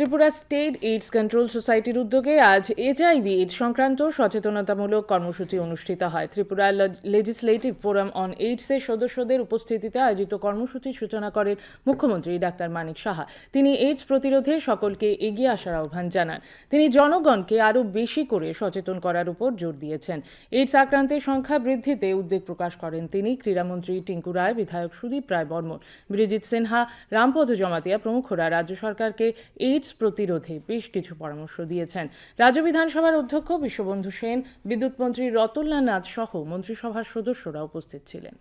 Tripura state AIDS control সোসাইটির উদ্যোগে আজ এইচআইভি এইডস সংক্রান্ত সচেতনতামূলক কর্মসূচি অনুষ্ঠিত হয়। ত্রিপুরা লেজিসলেটিভ ফোরাম অন এইডসের সদস্যদের উপস্থিতিতে আয়োজিত কর্মসূচির সূচনা করেন মুখ্যমন্ত্রী ডাক্তার মানিক সাহা। তিনি এইডস প্রতিরোধে সকলকে এগিয়ে আসার আহ্বান জানান। তিনি জনগণকে আরও বেশি করে সচেতন করার উপর জোর দিয়েছেন। এইডস আক্রান্তের সংখ্যা বৃদ্ধিতে উদ্বেগ প্রকাশ করেন তিনি। ক্রীড়ামন্ত্রী টিঙ্কু রায়, বিধায়ক সুদীপ রায় বর্মন, বিরজিৎ সিনহা, রামপদ জমাতিয়া প্রমুখরা রাজ্য সরকারকে এইডস প্রতিরোধে বেশ কিছু পরামর্শ দিয়েছেন। রাজ্য বিধানসভার অধ্যক্ষ বিশ্ববন্ধু সেন বিদ্যুৎ মন্ত্রী রতনলাল নাথ সহ মন্ত্রিসভার সদস্যরা উপস্থিত ছিলেন.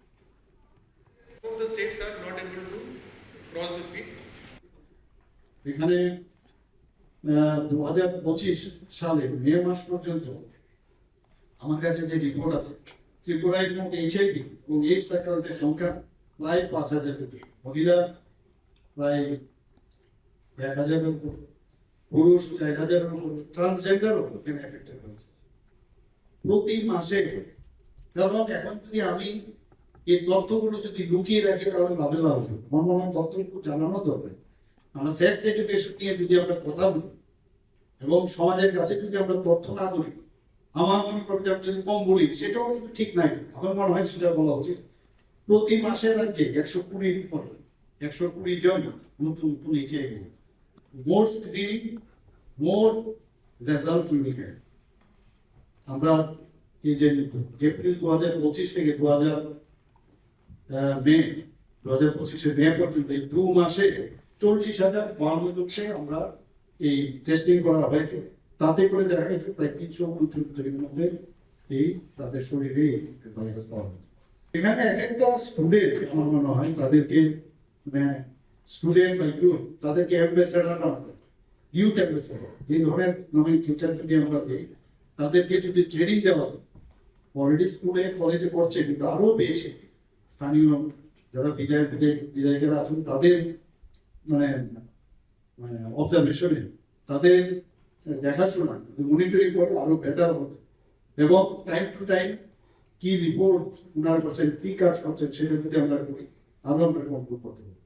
এখানে দু হাজার পঁচিশ সালে মে মাস পর্যন্ত আমার কাছে যে রিপোর্ট আছে ত্রিপুরায় মোট এইচআইভি এবং এইডস আক্রান্তের সংখ্যা প্রায় পাঁচ হাজার কোটি মহিলা প্রায় এক হাজারের পুরুষ এক হাজারের উপর প্রতি মাসে এবং এখন যদি আমি এই তথ্যগুলো যদি লুকিয়ে রাখি, তাহলে লাভে লাভ হবে মনে তথ্যগুলো জানানো দরকার। আমরা সেক্স এডুকেশন নিয়ে যদি আমরা কথা বলি, এবং সমাজের কাছে যদি আমরা তথ্য না ধরি আমার মনে করো যে আমি যদি কম বলি, সেটাও কিন্তু ঠিক নাই। আমার মনে হয় সেটা বলা উচিত। প্রতি মাসে রাজ্যে একশো কুড়ির উপর, একশো কুড়ি জন নতুন নতুন HIV more screening more result will get আমরা এই যে এপ্রিল দু হাজার পঁচিশ থেকে দু হাজার মে দু হাজার পঁচিশে মে পর্যন্ত এই দু মাসে চল্লিশ হাজার বান্ন জনকে আমরা এই টেস্টিং করা হয়েছে। তাতে করে দেখা গেছে প্রায় তিনশো উনত্রিশের মধ্যে এই তাদের শরীরে ভাইরাস পাওয়া এখানে এক একটা স্টুডেন্ট আমার মনে হয়, তাদেরকে স্টুডেন্ট বা ইউথ তাদেরকে অ্যাম্বাসেডার বানাতে। ইউথ অ্যাম্বাসেডার এই ধরনের নমিন ফিউচার যদি আমরা দিই তাদেরকে যদি ট্রেনিং দেওয়া হয় অলরেডি স্কুলে কলেজে করছে কিন্তু আরও বেশি। স্থানীয় যারা বিধায়ক বিধায়ক, বিধায়িকারা আছেন, তাদের মানে অবজারভেশনে তাদের দেখাশোনা মনিটরিং করে আরও বেটার হবে। এবং টাইম টু টাইম কি রিপোর্ট ওনারা করছেন, কি কাজ করছেন, সেটা যদি আমরা করি, আরও আমরা কন্ট্রোল করতে পারি